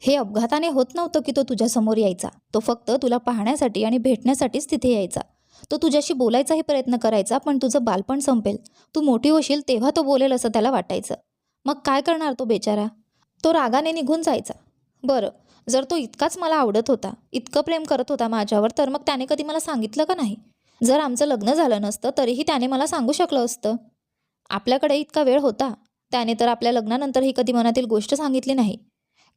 हे अपघाताने होत नव्हतं की तो तुझ्यासमोर यायचा. तो फक्त तुला पाहण्यासाठी आणि भेटण्यासाठीच तिथे यायचा. तो तुझ्याशी बोलायचाही प्रयत्न करायचा पण तुझं बालपण संपेल. तू मोठी होशील तेव्हा तो बोलेल असं त्याला वाटायचं. मग काय करणार तो बेचारा? तो रागाने निघून जायचा. बरं जर तो इतकाच मला आवडत होता इतकं प्रेम करत होता माझ्यावर तर मग त्याने कधी मला सांगितलं का नाही? जर आमचं लग्न झालं नसतं तरीही त्याने मला सांगू शकलं असतं. आपल्याकडे इतका वेळ होता. त्याने तर आपल्या लग्नानंतरही कधी मनातील गोष्ट सांगितली नाही.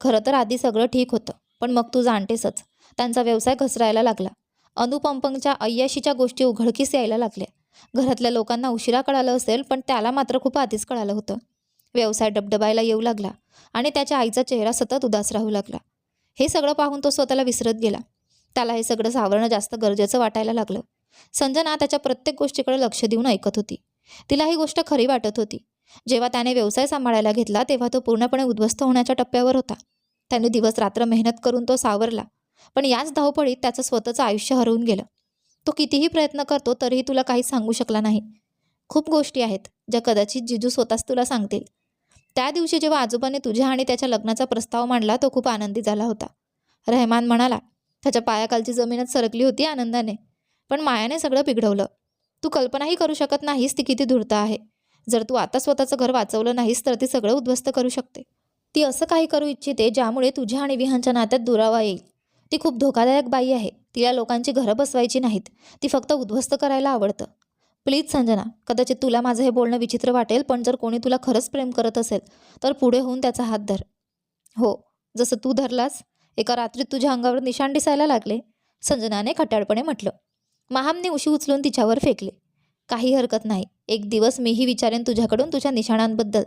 खरं तर आधी सगळं ठीक होतं पण मग तू जाणतेसच. त्यांचा व्यवसाय घसरायला लागला. अनुपंपंगच्या अय्याशीच्या गोष्टी उघडकीस यायला लागल्या. घरातल्या लोकांना उशिरा कळालं असेल पण त्याला मात्र खूप आधीच कळालं होतं. व्यवसाय डबडबायला येऊ लागला आणि त्याच्या आईचा चेहरा सतत उदास राहू लागला. हे सगळं पाहून तो स्वतःला विसरत गेला. त्याला हे सगळं सावरणं जास्त गरजेचं वाटायला लागलं. संजना त्याच्या प्रत्येक गोष्टीकडे लक्ष देऊन ऐकत होती. तिला ही गोष्ट खरी वाटत होती. जेव्हा त्याने व्यवसाय सांभाळायला घेतला तेव्हा तो पूर्णपणे उद्ध्वस्त होण्याच्या टप्प्यावर होता. त्याने दिवस रात्र मेहनत करून तो सावरला. पण याच धावपळीत त्याचं स्वतःचं आयुष्य हरवून गेलं. तो कितीही प्रयत्न करतो तरीही तुला काहीच सांगू शकला नाही. खूप गोष्टी आहेत ज्या कदाचित जिजू स्वतःच तुला सांगतील. त्या दिवशी जेव्हा आजोबाने तुझ्या आणि त्याच्या लग्नाचा प्रस्ताव मांडला तो खूप आनंदी झाला होता. रहमान म्हणाला त्याच्या पायाखालची जमीनच सरकली होती आनंदाने. पण मायाने सगळं बिघडवलं. तू कल्पनाही करू शकत नाहीस ती किती धूर्त आहे. जर तू आता स्वतःचं घर वाचवलं नाहीस तर ती सगळं उद्ध्वस्त करू शकते. ती असं काही करू इच्छिते ज्यामुळे तुझ्या आणि विहानच्या नात्यात दुरावा येईल. ती खूप धोकादायक बाई आहे. तिला लोकांची घरं बसवायची नाहीत. ती फक्त उद्ध्वस्त करायला आवडतं. प्लीज संजना कदाचित तुला माझं हे बोलणं विचित्र वाटेल पण जर कोणी तुला खरंच प्रेम करत असेल तर पुढे होऊन त्याचा हात धर. हो जसं तू धरलास एका रात्रीत तुझ्या अंगावर निशाण दिसायला लागले संजनाने खट्याळपणे म्हटलं. महामने उशी उचलून तिच्यावर फेकले. काही हरकत नाही. एक दिवस मीही विचारेन तुझ्याकडून तुझ्या निशाणांबद्दल.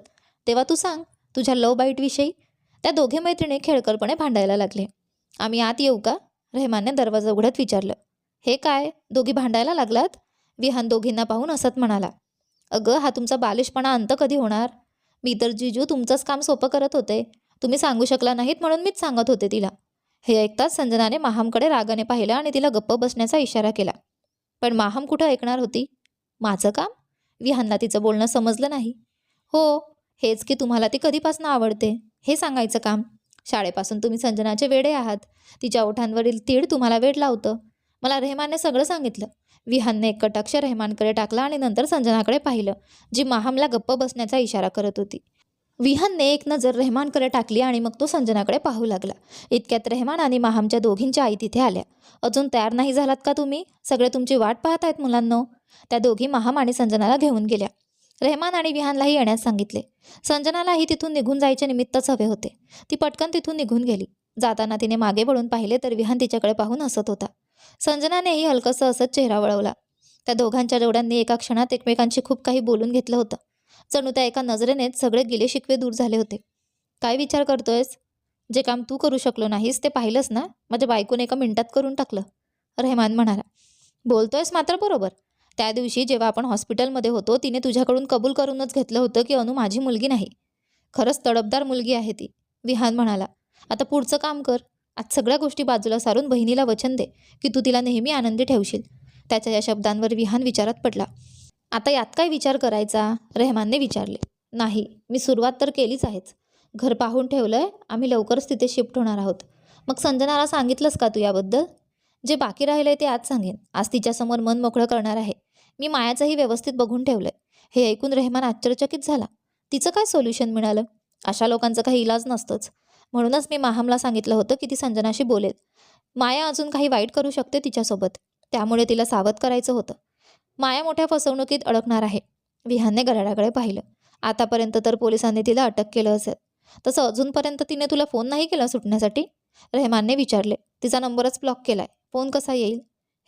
तेव्हा तू सांग तुझ्या लव बाईटविषयी? त्या दोघे मैत्रिणी खेळकरपणे भांडायला लागले. आम्ही आत येऊ का? रेहमानने दरवाजा उघडत विचारलं. हे काय? दोघी भांडायला लागलात? विहान दोघींना पाहून असत म्हणाला. अगं हा तुमचा बालिशपणा अंत कधी होणार? मी तर जिजू तुमचंच काम सोपं करत होते. तुम्ही सांगू शकला नाहीत म्हणून मीच सांगत होते तिला. हे ऐकताच संजनाने माहामकडे रागाने पाहिलं आणि तिला गप्प बसण्याचा इशारा केला. पण माहम कुठं ऐकणार होती? माझं काम? विहानला तिचं बोलणं समजलं नाही. हो हेच की तुम्हाला ती कधीपासून आवडते? हे सांगायचं काम. शाळेपासून तुम्ही संजनाचे वेडे आहात. तिच्या ओठांवरील तीड तुम्हाला वेड लावतं. मला रेहमानने सगळं सांगितलं. विहानने एक कटाक्ष रेहमानकडे टाकला आणि नंतर संजनाकडे पाहिलं जी माहमला गप्प बसण्याचा इशारा करत होती. विहानने एक नजर रेहमानकडे टाकली आणि मग तो संजनाकडे पाहू लागला. इतक्यात रेहमान आणि माहमच्या दोघींच्या आई तिथे आल्या. अजून तयार नाही झालात का तुम्ही? सगळे तुमची वाट पाहत आहेत मुलांनो. त्या दोघी माहम आणि संजनाला घेऊन गेल्या. रेहमान आणि विहानलाही येण्यास सांगितले. संजनालाही तिथून निघून जायचे निमित्तच हवे होते. ती पटकन तिथून निघून गेली. जाताना तिने मागे वळून पाहिले तर विहान तिच्याकडे पाहून हसत होता. संजनानेही हलकंसं असत चेहरा वळवला. त्या दोघांच्या जोड्यांनी एका क्षणात एकमेकांशी खूप काही बोलून घेतलं होतं. जणू त्या एका नजरेनेच सगळे गिले शिकवे दूर झाले होते. काय विचार करतोयस? जे काम तू करू शकलो नाहीस ते पाहिलंस ना? माझ्या बायकोने एका मिनिटात करून टाकलं. रेहमान म्हणाला. बोलतोयस मात्र बरोबर. त्या दिवशी जेव्हा आपण हॉस्पिटलमध्ये होतो तिने तुझ्याकडून कबूल करूनच घेतलं होतं की अनु माझी मुलगी नाही. खरंच तडपदार मुलगी आहे ती विहान म्हणाला. आता पुढचं काम कर. आज सगळ्या गोष्टी बाजूला सारून बहिणीला वचन दे की तू तिला नेहमी आनंदी ठेवशील. त्याच्या या शब्दांवर विहान विचारात पडला. आता यात काय विचार करायचा? रेहमानने विचारले. नाही मी सुरुवात तर केलीच आहेच. घर पाहून ठेवलं आहे आम्ही लवकरच तिथे शिफ्ट होणार आहोत. मग संजनाला सांगितलंस का तू याबद्दल? जे बाकी राहिलंय ते आज सांगेन. आज तिच्यासमोर मन मोकळं करणार आहे. मी मायाचंही व्यवस्थित बघून ठेवलंय. हे ऐकून रेहमान आश्चर्यचकित झाला. तिचं काय सोल्युशन मिळालं? अशा लोकांचं काही इलाज नसतंच. म्हणूनच मी माहमला सांगितलं होतं की ती संजनाशी बोलेल. माया अजून काही वाईट करू शकते तिच्यासोबत. त्यामुळे तिला सावध करायचं होतं. माया मोठ्या फसवणुकीत अडकणार आहे. विहानने गराडाकडे पाहिलं. आतापर्यंत तर पोलिसांनी तिला अटक केलं असेल. तसं अजूनपर्यंत तिने तुला फोन नाही केला सुटण्यासाठी? रेहमानने विचारले. तिचा नंबरच ब्लॉक केलाय. फोन कसा येईल?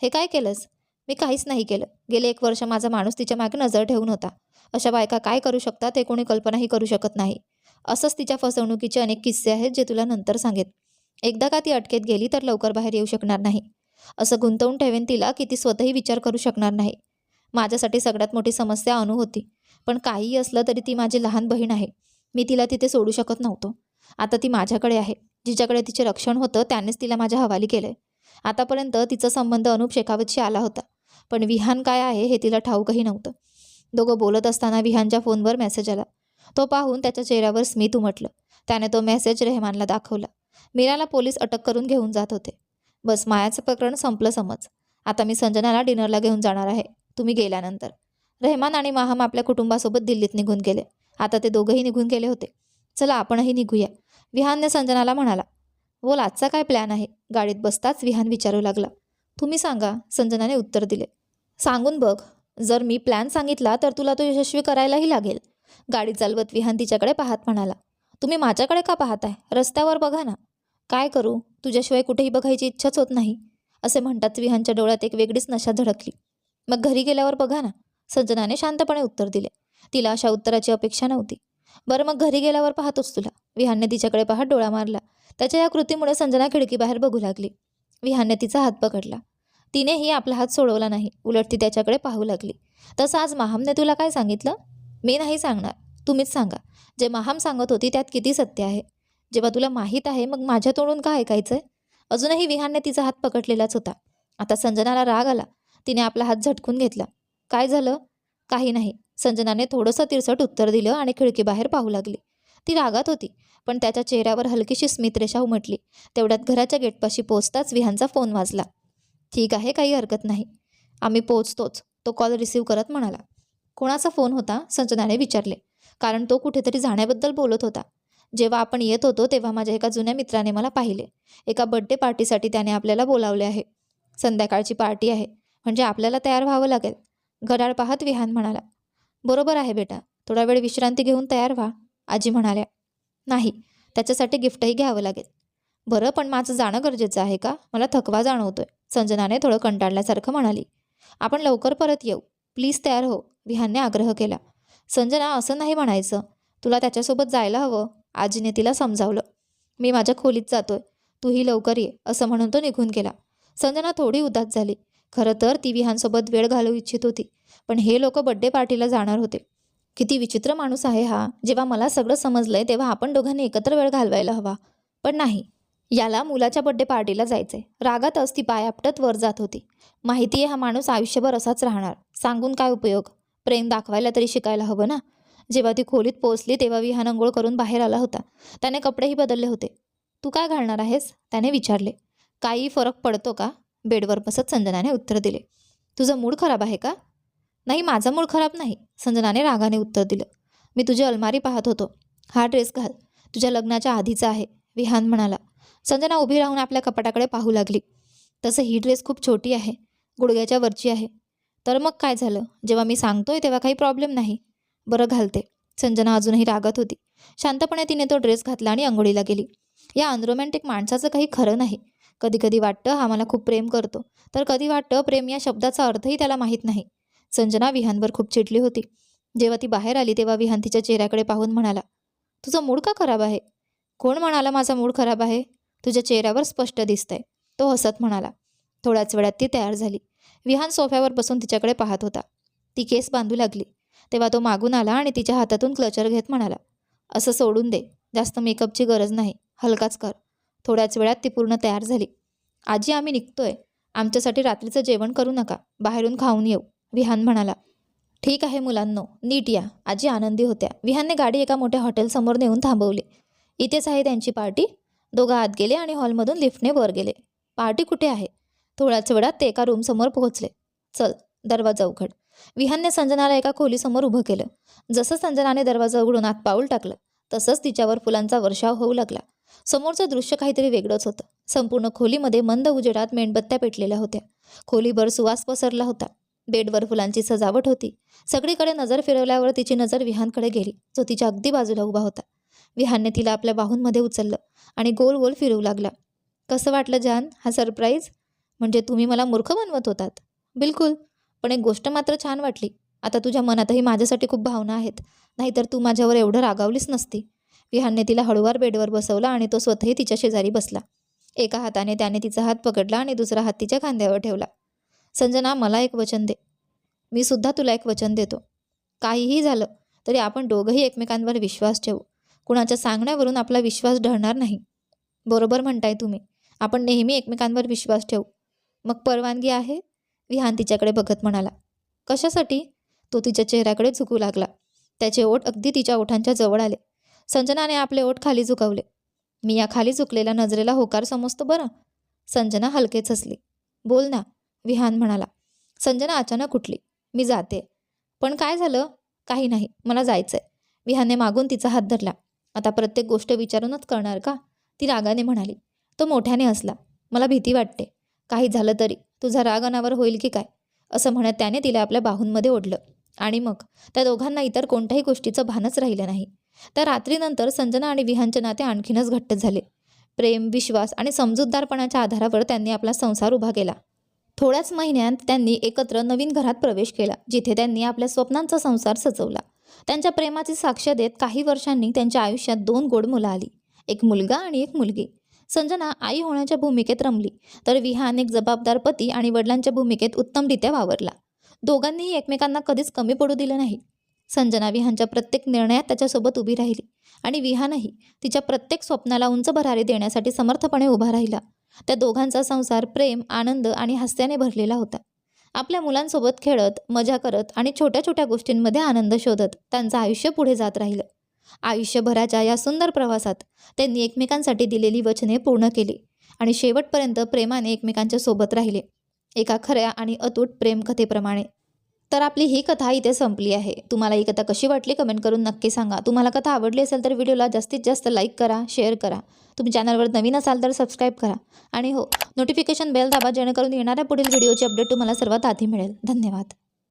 हे काय केलंस? मी काहीच नाही केलं. गेले एक वर्ष माझा माणूस तिच्यामागे नजर ठेवून होता. अशा बायका काय करू शकतात हे कोणी कल्पनाही करू शकत नाही. असंच तिच्या फसवणुकीचे अनेक किस्से आहेत जे तुला नंतर सांगेन. एकदा का ती अटकेत गेली तर लवकर बाहेर येऊ शकणार नाही. असं गुंतवून ठेवेन तिला की ती स्वतःही विचार करू शकणार नाही. माझ्यासाठी सगळ्यात मोठी समस्या अनु होती. पण काहीही असलं तरी ती माझी लहान बहीण आहे. मी तिला तिथे सोडू शकत नव्हतो. आता ती माझ्याकडे आहे. जिच्याकडे तिचे रक्षण होतं त्यानेच तिला माझ्या हवाली केलंय. आतापर्यंत तिचा संबंध अनुप शेखावतशी आला होता. पण विहान काय आहे हे तिला ठाऊकही नव्हतं. दोघं बोलत असताना विहानच्या फोनवर मेसेज आला. तो पाहून त्याच्या चेहऱ्यावर स्मित उमटलं. त्याने तो मेसेज रेहमानला दाखवला. मीराला पोलीस अटक करून घेऊन जात होते. बस मायाचं प्रकरण संपलं समज. आता मी संजनाला डिनरला घेऊन जाणार आहे. तुम्ही गेल्यानंतर. रेहमान आणि माहम आपल्या कुटुंबासोबत दिल्लीत निघून गेले. आता ते दोघंही निघून गेले होते. चला आपणही निघूया. विहानने संजनाला म्हणाला बोल आजचा काय प्लॅन आहे? गाडीत बसताच विहान विचारू लागला. तुम्ही सांगा संजनाने उत्तर दिले. सांगून बघ जर मी प्लॅन सांगितला तर तुला तो यशस्वी करायलाही लागेल. गाडी चालवत विहान तिच्याकडे पाहत म्हणाला. तुम्ही माझ्याकडे का पाहताय? रस्त्यावर बघा ना. काय करू? तुझ्याशिवाय कुठेही बघायची इच्छाच होत नाही. असे म्हणताच विहानच्या डोळ्यात एक वेगळीच नशा धडकली मग घरी गेल्यावर बघा ना. संजनाने शांतपणे उत्तर दिले. तिला अशा उत्तराची अपेक्षा नव्हती. बरं मग घरी गेल्यावर पाहतोच तुला. विहानने तिच्याकडे पाहत डोळा मारला. त्याच्या या कृतीमुळे संजना खिडकीबाहेर बघू लागली. विहानने तिचा हात पकडला. तिनेही आपला हात सोडवला नाही. उलट ती त्याच्याकडे पाहू लागली. तसं आज महामने तुला काय सांगितलं? मी नाही सांगणार. तुम्हीच सांगा. जे महाम सांगत होती त्यात किती सत्य आहे? जेव्हा तुला माहीत आहे मग माझ्या तोडून का ऐकायचंय? अजूनही विहानने तिचा हात पकडलेलाच होता. आता संजनाला राग आला. तिने आपला हात झटकून घेतला. काय झालं? काही नाही. संजनाने थोडंसं तिरसट उत्तर दिलं आणि खिडकीबाहेर पाहू लागली. ती रागात होती. पण त्याच्या चेहऱ्यावर हलकीशी स्मितरेषा उमटली. तेवढ्यात घराच्या गेटपाशी पोचताच विहानचा फोन वाजला. ठीक आहे काही हरकत नाही. आम्ही पोचतोच तो कॉल रिसीव करत म्हणाला. कोणाचा फोन होता? संजनाने विचारले. कारण तो कुठेतरी जाण्याबद्दल बोलत होता. जेव्हा आपण येत होतो तेव्हा माझ्या एका जुन्या मित्राने मला पाहिले. एका बड्डे पार्टीसाठी त्याने आपल्याला बोलावले आहे. संध्याकाळची पार्टी आहे. म्हणजे आपल्याला तयार व्हावं लागेल. घड्याळ पाहत विहान म्हणाला. बरोबर आहे बेटा. थोडा वेळ विश्रांती घेऊन तयार व्हा आजी म्हणाल्या. नाही त्याच्यासाठी गिफ्टही घ्यावं लागेल. बरं पण माझं जाणं गरजेचं आहे का? मला थकवा जाणवतोय. संजनाने थोडं कंटाळल्यासारखं म्हणाली. आपण लवकर परत येऊ. प्लीज तयार हो. विहानने आग्रह केला. संजना असं नाही म्हणायचं. तुला त्याच्यासोबत जायला हवं. आजीने तिला समजावलं. मी माझ्या खोलीत जातोय. तूही लवकर ये असं म्हणून तो निघून गेला. संजना थोडी उदास झाली. खरं तर ती विहानसोबत वेळ घालवू इच्छित होती. पण हे लोक बड्डे पार्टीला जाणार होते. किती विचित्र माणूस आहे हा. जेव्हा मला सगळं समजलंय तेव्हा आपण दोघांनी एकत्र वेळ घालवायला हवा. पण नाही. याला मुलाच्या बड्डे पार्टीला जायचंय. रागातच ती पाय आपटत वर जात होती. माहिती आहे हा माणूस आयुष्यभर असाच राहणार. सांगून काय उपयोग? प्रेम दाखवायला तरी शिकायला हवं ना? जेव्हा ती खोलीत पोहोचली तेव्हा विहान अंघोळ करून बाहेर आला होता. त्याने कपडेही बदलले होते. तू काय घालणार आहेस? त्याने विचारले. काही फरक पडतो का? बेडवर बसत संजनाने उत्तर दिले. तुझं मूड खराब आहे का? नाही माझा मूळ खराब नाही संजनाने रागाने उत्तर दिलं. मी तुझी अलमारी पाहत होतो. हा ड्रेस घाल. तुझ्या लग्नाच्या आधीचा आहे विहान म्हणाला. संजना उभी राहून आपल्या कपाटाकडे पाहू लागली. तसं ही ड्रेस खूप छोटी आहे गुडघ्याच्या वरची आहे. तर मग काय झालं? जेव्हा मी सांगतोय तेव्हा काही प्रॉब्लेम नाही. बरं घालते. संजना अजूनही रागत होती. शांतपणे तिने तो ड्रेस घातला आणि अंघोळीला गेली. या अनरोमॅन्टिक माणसाचं काही खरं नाही. कधी कधी वाटतं हा मला खूप प्रेम करतो. तर कधी वाटतं प्रेम या शब्दाचा अर्थही त्याला माहीत नाही. संजना विहानवर खूप चिडली होती. जेव्हा ती बाहेर आली तेव्हा विहान तिच्या चेहऱ्याकडे पाहून म्हणाला तुझा मूड का खराब आहे? कोण म्हणाला माझा मूड खराब आहे? तुझ्या चेहऱ्यावर स्पष्ट दिसतंय. तो हसत म्हणाला. थोड्याच वेळात ती तयार झाली. विहान सोफ्यावर बसून तिच्याकडे पाहत होता. ती केस बांधू लागली. तेव्हा तो मागून आला आणि तिच्या हातातून क्लचर घेत म्हणाला असं सोडून दे. जास्त मेकअपची गरज नाही. हलकाच कर. थोड्याच वेळात ती पूर्ण तयार झाली. आजी आम्ही निघतोय. आमच्यासाठी रात्रीचं जेवण करू नका. बाहेरून खाऊन येऊ. विहान म्हणाला ठीक आहे मुलांनो नीट या. आजी आनंदी होत्या. विहानने गाडी एका मोठ्या हॉटेलसमोर नेऊन थांबवली. इथेच आहे त्यांची पार्टी. दोघं आत गेले आणि हॉलमधून लिफ्टने वर गेले. पार्टी कुठे आहे? थोड्याच वेळात ते एका रूमसमोर पोहोचले. चल दरवाजा उघड. विहानने संजनाला एका खोलीसमोर उभं केलं. जसं संजनाने दरवाजा उघडून आत पाऊल टाकलं तसंच तिच्यावर फुलांचा वर्षाव होऊ लागला. समोरचं दृश्य काहीतरी वेगळंच होतं. संपूर्ण खोलीमध्ये मंद उजेडात मेणबत्त्या पेटलेल्या होत्या. खोलीभर सुवास पसरला होता. बेडवर फुलांची सजावट होती. सगळीकडे नजर फिरवल्यावर तिची नजर विहानकडे गेली जो तिच्या अगदी बाजूला उभा होता. विहानने तिला आपल्या बाहूंमध्ये उचललं आणि गोल गोल फिरवू लागला. कसं वाटलं जान हा सरप्राईज? म्हणजे तुम्ही मला मूर्ख बनवत होतात. बिलकुल पण एक गोष्ट मात्र छान वाटली. आता तुझ्या मनातही माझ्यासाठी खूप भावना आहेत. नाहीतर तू माझ्यावर एवढं रागावलीच नसती. विहानने तिला हळूवार बेडवर बसवला आणि तो स्वतःही तिच्या शेजारी बसला. एका हाताने त्याने तिचा हात पकडला आणि दुसरा हात तिच्या खांद्यावर ठेवला. संजना मला एक वचन दे. मी सुद्धा तुला एक वचन देतो. काहीही झालं तरी आपण दोघंही एकमेकांवर विश्वास ठेवू. कुणाच्या सांगण्यावरून आपला विश्वास ढळणार नाही. बरोबर म्हणताय तुम्ही. आपण नेहमी एकमेकांवर विश्वास ठेवू. मग परवानगी आहे? विहान तिच्याकडे बघत म्हणाला. कशासाठी? तो तिच्या चेहऱ्याकडे झुकू लागला. त्याचे ओठ अगदी तिच्या ओठांच्या जवळ आले. संजनाने आपले ओठ खाली झुकवले. मी या खाली झुकलेल्या नजरेला होकार समजतो बरं? संजना हलकेच हसली. बोल ना विहान म्हणाला संजना अचानक उठली. मी जाते. पण काय झालं? काही नाही. मला जायचंय. विहानने मागून तिचा हात धरला. आता प्रत्येक गोष्ट विचारूनच करणार का? ती रागाने म्हणाली. तो मोठ्याने हसला. मला भीती वाटते. काही झालं तरी. तुझा राग अनावर होईल की काय? असं म्हणत त्याने तिला आपल्या बाहूंमध्ये ओढलं. आणि मग त्या दोघांना इतर कोणत्याही गोष्टीचं भानच राहिलं नाही. त्या रात्रीनंतर संजना आणि विहानचे नाते आणखीनच घट्ट झाले. प्रेम विश्वास आणि समजूतदारपणाच्या आधारावर त्यांनी आपला संसार उभा केला. थोड्याच महिन्यात त्यांनी एकत्र नवीन घरात प्रवेश केला जिथे त्यांनी आपल्या स्वप्नांचा संसार सजवला. त्यांच्या प्रेमाची साक्ष देत काही वर्षांनी त्यांच्या आयुष्यात दोन गोड मुलं आली एक मुलगा आणि एक मुलगी. संजना आई होण्याच्या भूमिकेत रमली तर विहान एक जबाबदार पती आणि वडिलांच्या भूमिकेत उत्तमरित्या वावरला. दोघांनीही एकमेकांना कधीच कमी पडू दिलं नाही. संजना विहानच्या प्रत्येक निर्णयात त्याच्यासोबत उभी राहिली आणि विहानही तिच्या प्रत्येक स्वप्नाला उंच भरारी देण्यासाठी समर्थपणे उभा राहिला. त्या दोघांचा संसार प्रेम आनंद आणि हास्याने भरलेला होता. आपल्या मुलांसोबत खेळत मजा करत आणि छोट्या छोट्या गोष्टींमध्ये आनंद शोधत त्यांचं आयुष्य पुढे जात राहिलं. आयुष्यभराच्या या सुंदर प्रवासात त्यांनी एकमेकांसाठी दिलेली वचने पूर्ण केली आणि शेवटपर्यंत प्रेमाने एकमेकांच्या सोबत राहिले. एका खऱ्या आणि अतूट प्रेमकथेप्रमाणे तर आपली ही कथा इथे संपली आहे. तुम्हाला ही कथा कशी वाटली कमेंट करून नक्की सांगा. तुम्हाला कथा आवडली असेल तर व्हिडिओला जास्तीत जास्त लाईक करा शेअर करा. तुम्ही चॅनलवर नवीन असाल तर सबस्क्राईब करा. आणि हो नोटिफिकेशन बेल दाबा जेणेकरून येणाऱ्या पुढील व्हिडिओची अपडेट तुम्हाला सर्वात आधी मिळेल. धन्यवाद.